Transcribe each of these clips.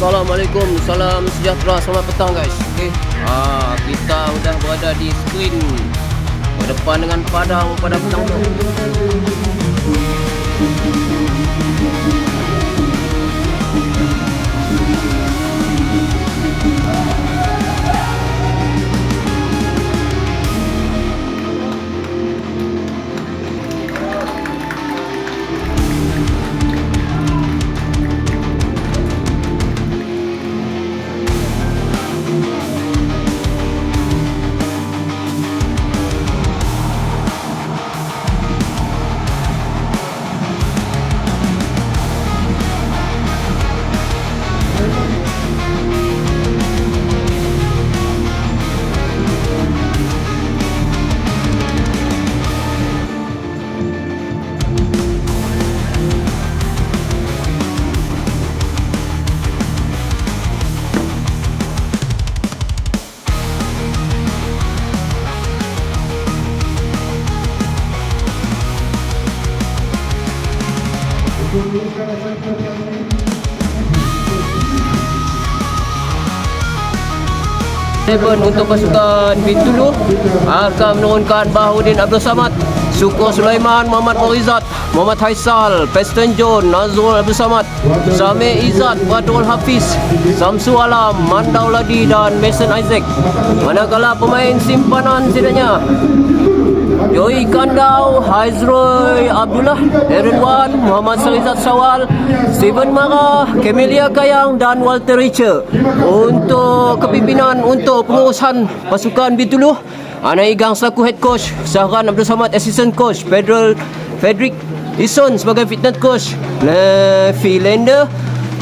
Assalamualaikum, salam sejahtera, selamat petang guys. Okey. Ah, kita sudah berada di screen berdepan dengan padang pada petang tu. Seven untuk pasukan Bintulu akan menurunkan Bahudin Abdul Samad Sukur Sulaiman Muhammad Morizat Muhammad Haisal Preston John Nazrul Abdul Samad Sami Izzat Badrul Hafiz Samsu Alam Mandau Ladi dan Mason Isaac. Manakala pemain simpanan setidaknya Joey Kandau, Haizroy Abdullah, Aaron Wan, Muhammad Sarizat Sawal, Steven Mara, Camelia Kayang dan Walter Richer untuk kepimpinan untuk pengurusan pasukan Bintuluh Ana Igang selaku head coach, Sahran Abdul Samad assistant coach, Federal Frederick Ison sebagai fitness coach, Levi Lender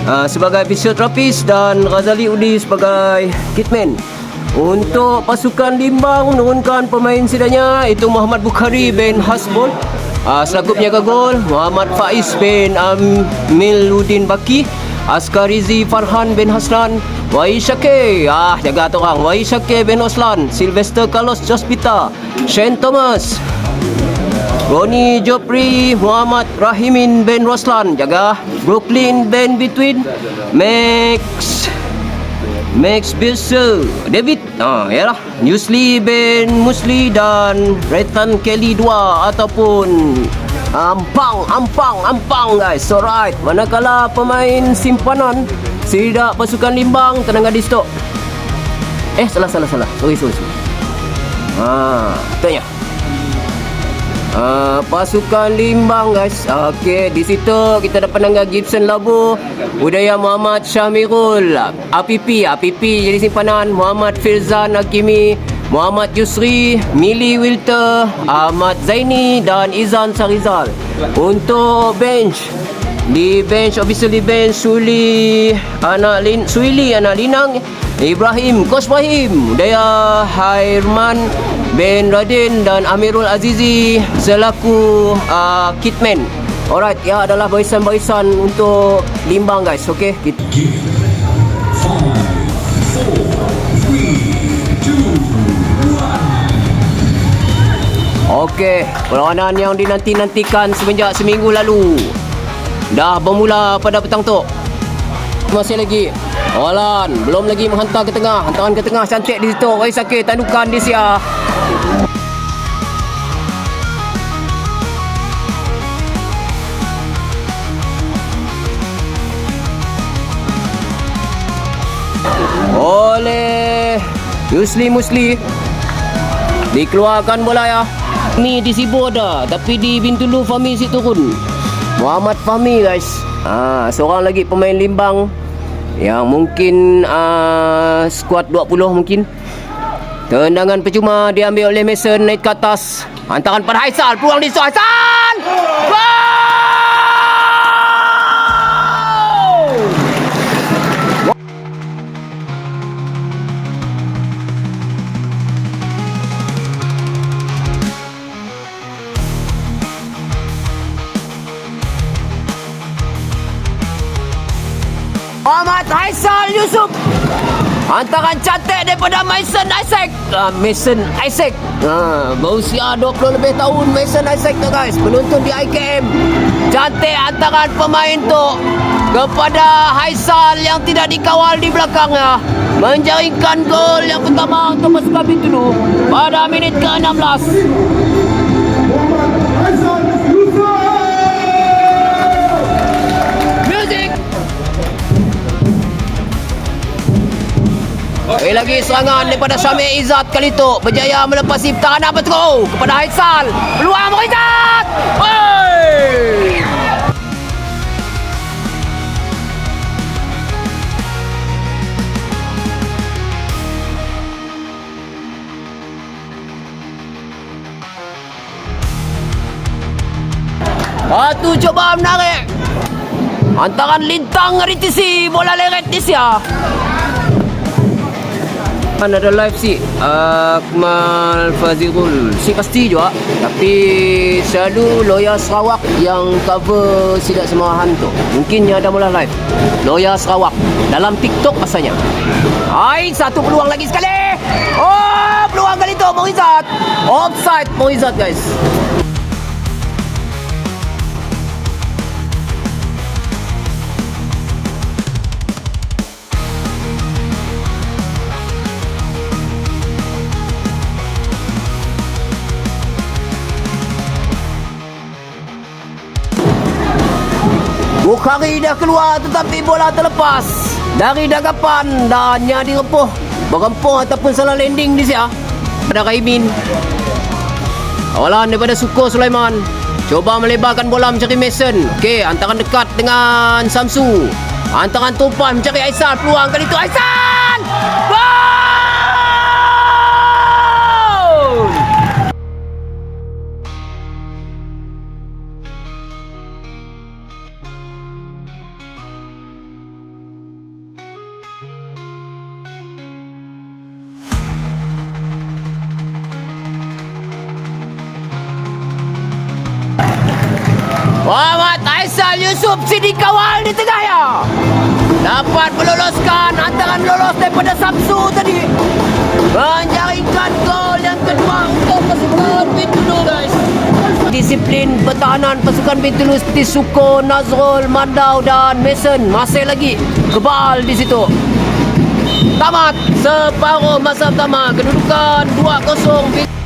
uh, sebagai fisioterapis dan Razali Udi sebagai kitman. Untuk pasukan Limbang menurunkan pemain sidanya itu Muhammad Bukhari bin Hasbul uh, selaku penjaga gol, Muhammad Faiz bin Amiluddin Baki, Askarizi Farhan bin Hasnan, Wai Syakir, ah jaga tu orang, Wai Syakir bin Oslan, Sylvester Carlos Jospita, Shane Thomas, Roni Jopri Muhammad Rahimin bin Roslan. Jaga Brooklyn bin Between Max Max Bilser David. Ah ya lah Newsly bin Musli dan Rethan Kelly 2 ataupun Ampang Ampang Ampang guys. Alright manakala pemain simpanan Sidak pasukan Limbang Tenangga di stok Eh salah salah salah. Sorry sorry, sorry. Ah, tanya. Uh, pasukan Limbang guys. Okey, di situ kita ada penangga Gibson Labu, Budaya Muhammad Syamirul, APP, APP jadi simpanan Muhammad Firzan Hakimi, Muhammad Yusri, Mili Wilter, Ahmad Zaini dan Izan Sarizal. Untuk bench di bench officially bench Suli anak Lin Suili anak Linang Ibrahim Kos Daya Hairman bin Radin dan Amirul Azizi selaku uh, kitman Alright, ya adalah barisan-barisan untuk limbang guys, okey? Kita Okey, perlawanan yang dinanti-nantikan semenjak seminggu lalu dah bermula pada petang tu. Masih lagi. Awalan, belum lagi menghantar ke tengah. Hantaran ke tengah cantik di situ. Sakit tandukan di sia. Oleh Yusli Musli Dikeluarkan bola ya Ni di ada Tapi di Bintulu Fahmi si turun Muhammad Fahmi guys. Ha, Seorang lagi pemain limbang Yang mungkin uh, Skuad 20 mungkin. Tendangan percuma diambil oleh Mason naik ke atas. Hantaran pada Haisal Peluang di Haisal. Gol! Muhammad Haisal Yusuf Hantaran cantik daripada Mason Isaac. Uh, Mason Isaac. Uh, Berusia 20 lebih tahun Mason Isaac tu guys. Penonton di IKM Cantik hantaran pemain tu. Kepada Haisal yang tidak dikawal di belakangnya Menjaringkan gol yang pertama untuk pasukan Bintulu Pada minit ke-16 Eh lagi serangan daripada Syamil Izzat kali tu berjaya melepasi pertahanan Petro kepada Haisal. Peluang. Oi! Satu cuba menarik. Antaran lintang RTC bola leret di Kan ada live si Akmal Fazirul. Si pasti juga. Tapi selalu Loya Sarawak yang cover Sidak Semahan tu. Mungkin yang ada mula live. Loya Sarawak. Dalam TikTok pasalnya. Hai Satu peluang lagi sekali. Oh Peluang kali tu Morizat Offside Morizat guys Bukhari dah keluar tetapi bola terlepas. Dari dagapan dan nya direpuh berempuh ataupun salah landing di sia pada Raimin. Awalan daripada Suko Sulaiman. Cuba melebarkan bola mencari Mason. Okey antaran dekat dengan Samsu. Antaran tumpah mencari Aisan peluang kali itu Aisan gol Sini kawal di tengah ya. Dapat meloloskan antaran lolos daripada Samsu tadi. Menjaringkan gol yang kedua untuk pasukan Bintulu guys. Disiplin pertahanan pasukan Bintulu seperti Suko, Nazrul, Mandau dan Mason masih lagi kebal di situ. Tamat separuh masa pertama kedudukan 2-0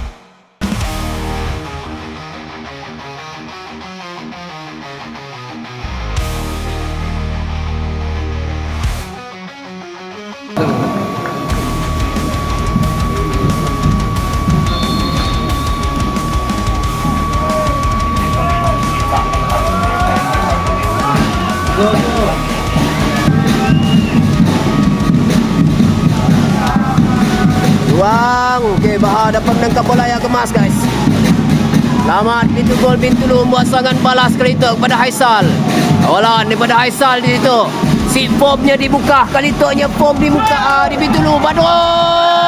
Selamat pintu gol Bintulu membuat serangan balas itu kepada Haisal. Awalan daripada Haisal di situ. Si formnya dibuka kali nya form di muka uh, di Bintulu Badrun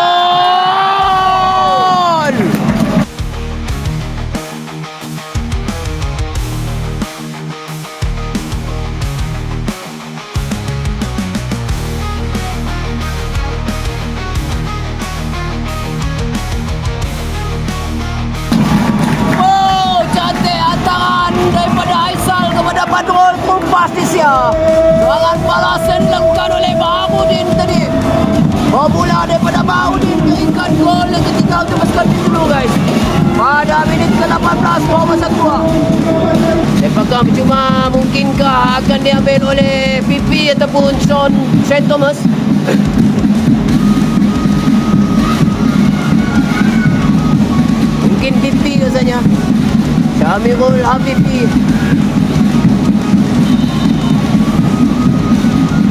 Badrul Tumpas di sia. Serangan balas yang dilakukan oleh Baharudin tadi. Bermula daripada Baharudin keingkat gol yang ketiga untuk pasukan dulu guys. Pada minit ke-18 bahawa masa tua. Apakah percuma mungkinkah akan diambil oleh PP ataupun Sean St. Thomas? Mungkin PP rasanya. Syamirul Habibi.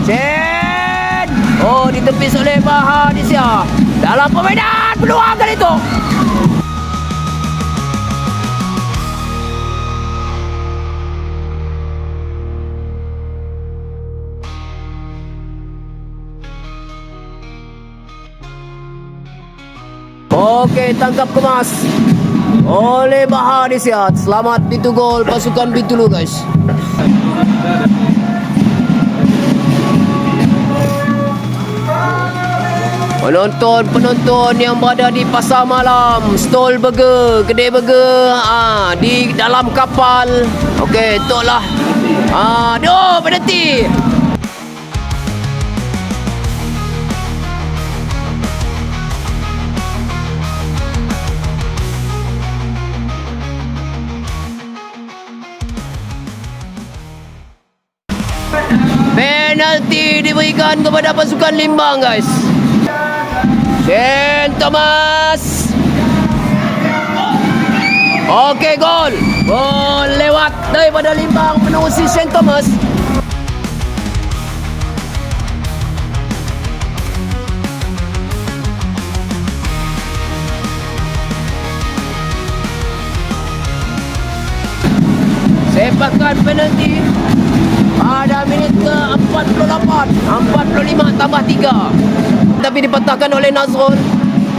Chen! Oh, ditepis oleh Bahar di sia. Dalam permainan peluang kali itu. Okey, tangkap kemas oleh Bahar di siat. Selamat pintu gol pasukan Bintulu guys. Penonton-penonton yang berada di pasar malam, stall burger, kedai burger ah di dalam kapal. Okey, toklah. Ah, doh berhenti. Penalti diberikan kepada pasukan Limbang guys. Saint Thomas. Okey gol. Gol lewat daripada Limbang menerusi Saint Thomas. Sepakan penalti pada minit ke 48 45 tambah 3 Tapi dipatahkan oleh Nazrul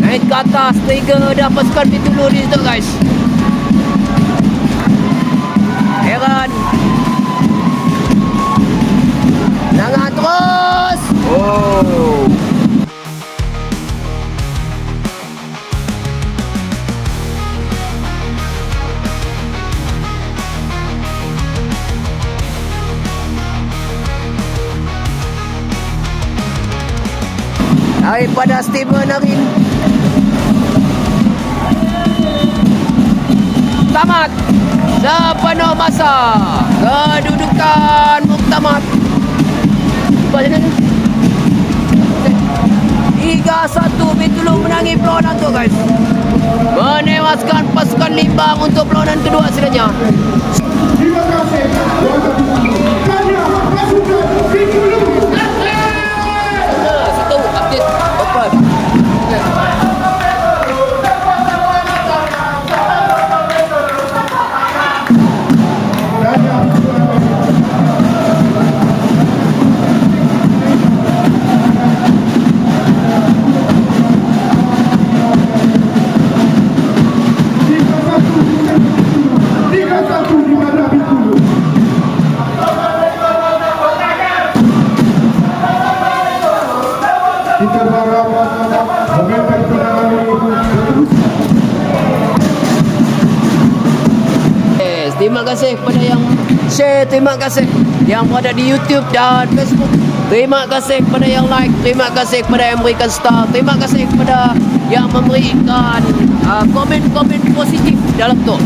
Naik ke atas Tiga dah pasukan Pitulu di situ guys. Heran. Jangan terus. Oh daripada Steven Arin Tamat. Sepenuh masa. Kedudukan muktamad ni 3-1 Betulung menangi perlawanan tu guys. Menewaskan pasukan limbang untuk perlawanan kedua silanya Terima kasih. Tanya pasukan Pitulu. Yes, terima kasih kepada yang share, terima kasih yang berada di YouTube dan Facebook. Terima kasih kepada yang like, terima kasih kepada yang memberikan star, terima kasih kepada yang memberikan uh, komen-komen positif dalam tu.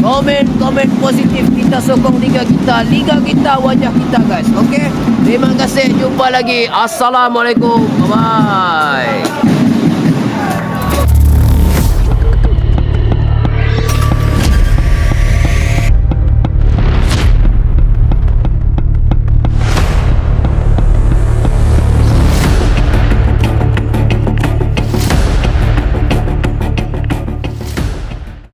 Komen-komen positif kita sokong liga kita, liga kita wajah kita guys. Okey. Terima kasih, jumpa lagi. Assalamualaikum. Bye. -bye.